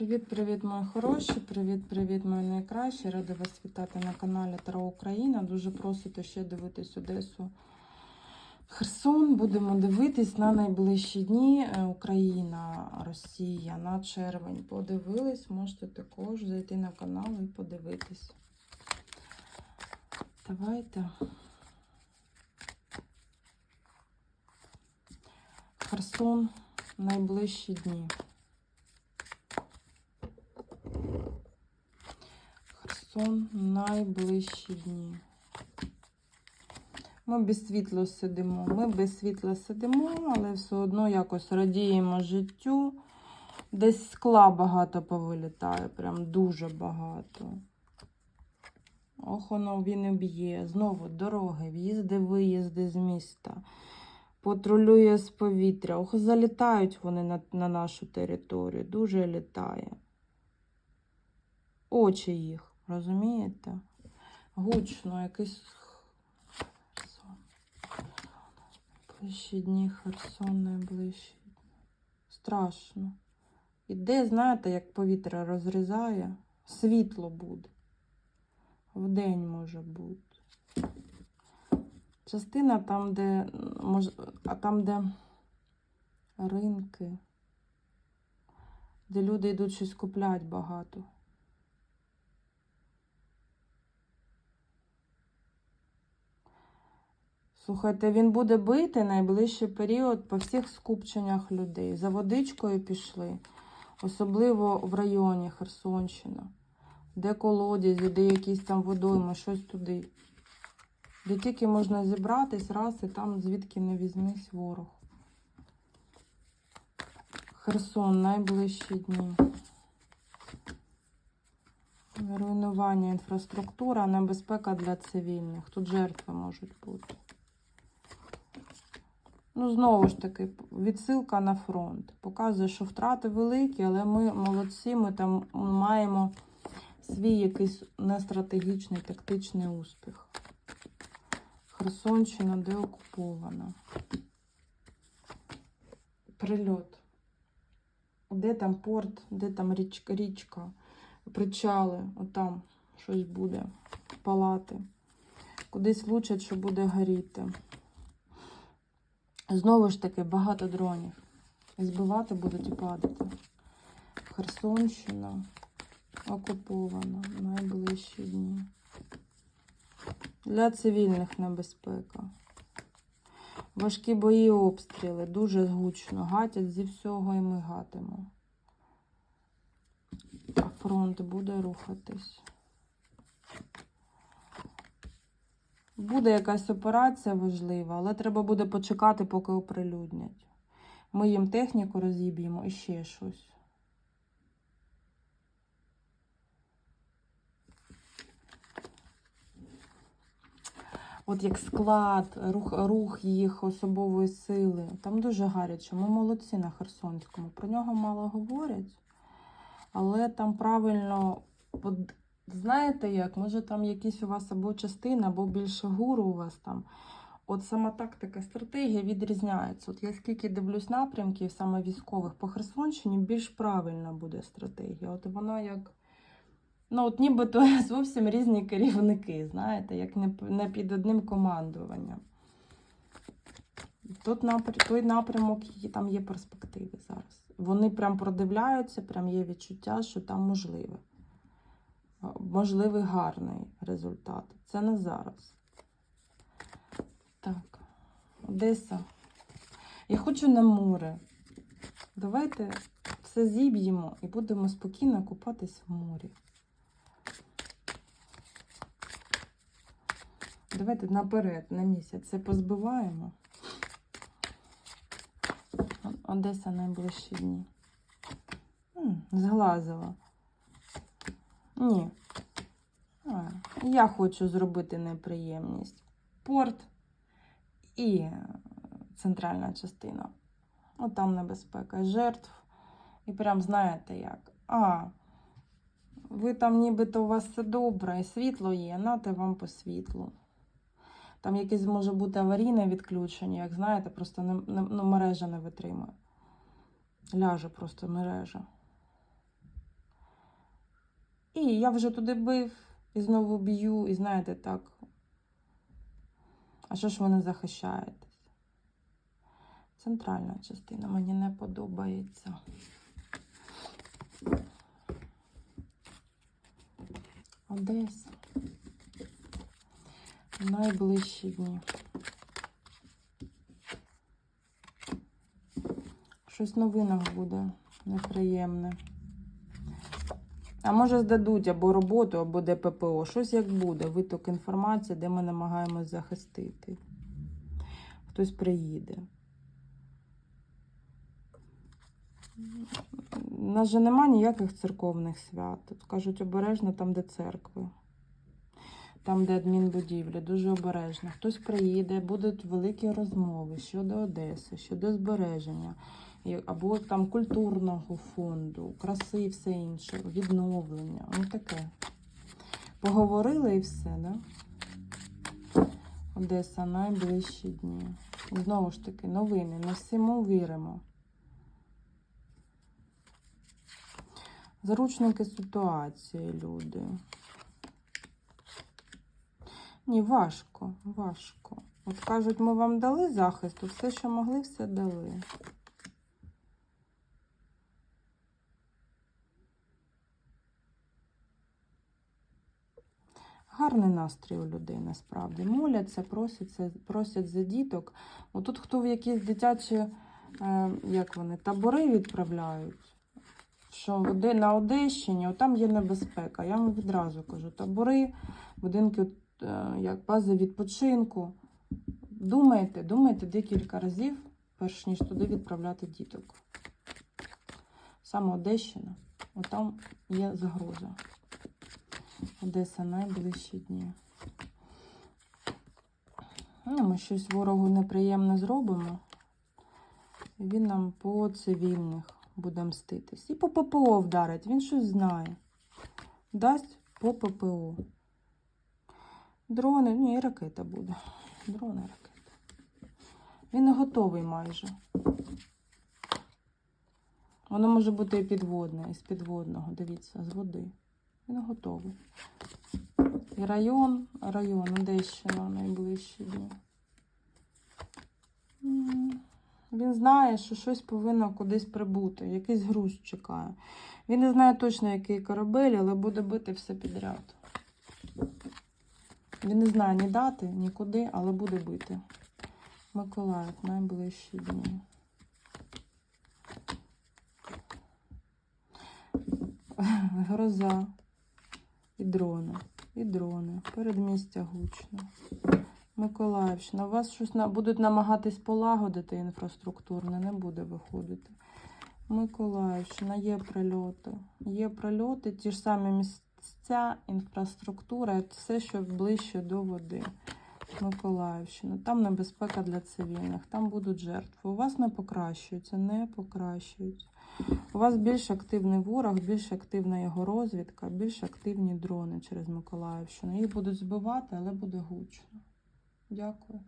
Привіт-привіт, мої хороші! Привіт-привіт, мої найкращі! Рада вас вітати на каналі Таро Україна. Дуже просите ще дивитись Одесу Херсон. Будемо дивитись на найближчі дні. Е, Україна, Росія на червень. Подивились, можете також зайти на канал і подивитись. Давайте. Херсон найближчі дні. Херсон найближчі дні. Ми без світла сидимо. Ми без світла сидимо, але все одно якось радіємо життю. Десь скла багато повилітає, прям дуже багато. Ох, воно він і б'є. Знову дороги, в'їзди, виїзди з міста. Патрулює з повітря. Ох, залітають вони на, на нашу територію. Дуже літає. Очі їх, розумієте? Гучно, якийсь Херсон. Ближчі дні, Херсон найближчі. Страшно. Іде, знаєте, як повітря розрізає, світло буде. Вдень може бути. Частина там, де мож... а там, де ринки, де люди йдуть щось куплять багато. Слухайте, він буде бити найближчий період по всіх скупченнях людей. За водичкою пішли, особливо в районі Херсонщина, де колодязі, де якісь там водойми, щось туди. Де тільки можна зібратись раз і там звідки не візьмись ворог. Херсон найближчі дні. Руйнування інфраструктура, небезпека для цивільних. Тут жертви можуть бути. Ну, знову ж таки, відсилка на фронт. Показує, що втрати великі, але ми молодці, ми там маємо свій якийсь нестратегічний, тактичний успіх. Херсонщина деокупована. Прильот. Де там порт, де там річка, річка, причали, отам щось буде палати. Кудись влучать, що буде горіти. Знову ж таки, багато дронів. І збивати будуть і падати. Херсонщина окупована найближчі дні. Для цивільних небезпека. Важкі бої обстріли, дуже гучно. Гатять зі всього і ми гатимо. Фронт буде рухатись. Буде якась операція важлива, але треба буде почекати, поки оприлюднять. Ми їм техніку розіб'ємо і ще щось. От як склад, рух, рух їх особової сили. Там дуже гаряче. Ми молодці на Херсонському. Про нього мало говорять, але там правильно, знаєте як, може там якісь у вас або частина, або більше гуру у вас там. От сама тактика, стратегія відрізняється. От я скільки дивлюсь напрямків, саме військових по Херсонщині, більш правильна буде стратегія. От вона як. Ну, от нібито зовсім різні керівники, знаєте, як не, під одним командуванням. Тут напр... той напрямок, які там є перспективи зараз. Вони прям продивляються, прям є відчуття, що там можливе. Можливий гарний результат. Це не зараз. Так, Одеса. Я хочу на море. Давайте все зіб'ємо і будемо спокійно купатись в морі. Давайте наперед, на місяць це позбиваємо. Одеса найближчі дні. Зглазила. Ні. Я хочу зробити неприємність. Порт і центральна частина. От там небезпека жертв. І прям знаєте як. А, ви там нібито у вас все добре, і світло є, нате вам по світлу. Там якесь може бути аварійне відключення, як знаєте, просто не, не, ну, мережа не витримує. Ляже просто мережа. І я вже туди бив, і знову б'ю, і знаєте, так. А що ж ви не захищаєтесь? Центральна частина мені не подобається. Одеса. Найближчі дні. Щось в новинах буде неприємне. А може здадуть або роботу, або ДППО. Щось як буде. Виток інформації, де ми намагаємось захистити. Хтось приїде. У нас же нема ніяких церковних свят. Тут кажуть обережно там, де церкви. Там, де адмінбудівлі, дуже обережно. Хтось приїде, будуть великі розмови щодо Одеси, щодо збереження, або там культурного фонду, краси і все інше, відновлення. Ну таке. Поговорили і все, да? Одеса найближчі дні. Знову ж таки, новини. Не всьому віримо. Заручники ситуації, люди. Ні, важко, важко. От кажуть, ми вам дали захист, все, що могли, все дали. Гарний настрій у людей насправді. Моляться, просяться, просять за діток. Отут хто в якісь дитячі, е, як вони, табори відправляють, що на Одещині там є небезпека. Я вам відразу кажу, табори, будинки е, як бази відпочинку. Думайте, думайте декілька разів, перш ніж туди відправляти діток. Саме Одещина, там є загроза. Одеса найближчі дні. Ну, ми щось ворогу неприємне зробимо. Він нам по цивільних буде мститись. І по ППО вдарить, він щось знає. Дасть по ППО. Дрони, ні, і ракета буде. Дрони, ракета. Він не готовий майже. Воно може бути і підводне, із підводного, дивіться, з води. Він готовий. І район, район, Одещина найближчі дні. Він знає, що щось повинно кудись прибути, якийсь груз чекає. Він не знає точно, який корабель, але буде бити все підряд. Він не знає ні дати, ні куди, але буде бити. Миколаїв найближчі дні. Гроза. І дрони. І дрони. Передмістя гучно. Миколаївщина. Вас щось на... будуть намагатись полагодити інфраструктурне, не буде виходити. Миколаївщина, є прильоти. Є прильоти, ті ж самі місця, інфраструктура, все, що ближче до води. Миколаївщина. Там небезпека для цивільних, там будуть жертви. У вас не покращується, не покращується. У вас більш активний ворог, більш активна його розвідка, більш активні дрони через Миколаївщину. Їх будуть збивати, але буде гучно. Дякую.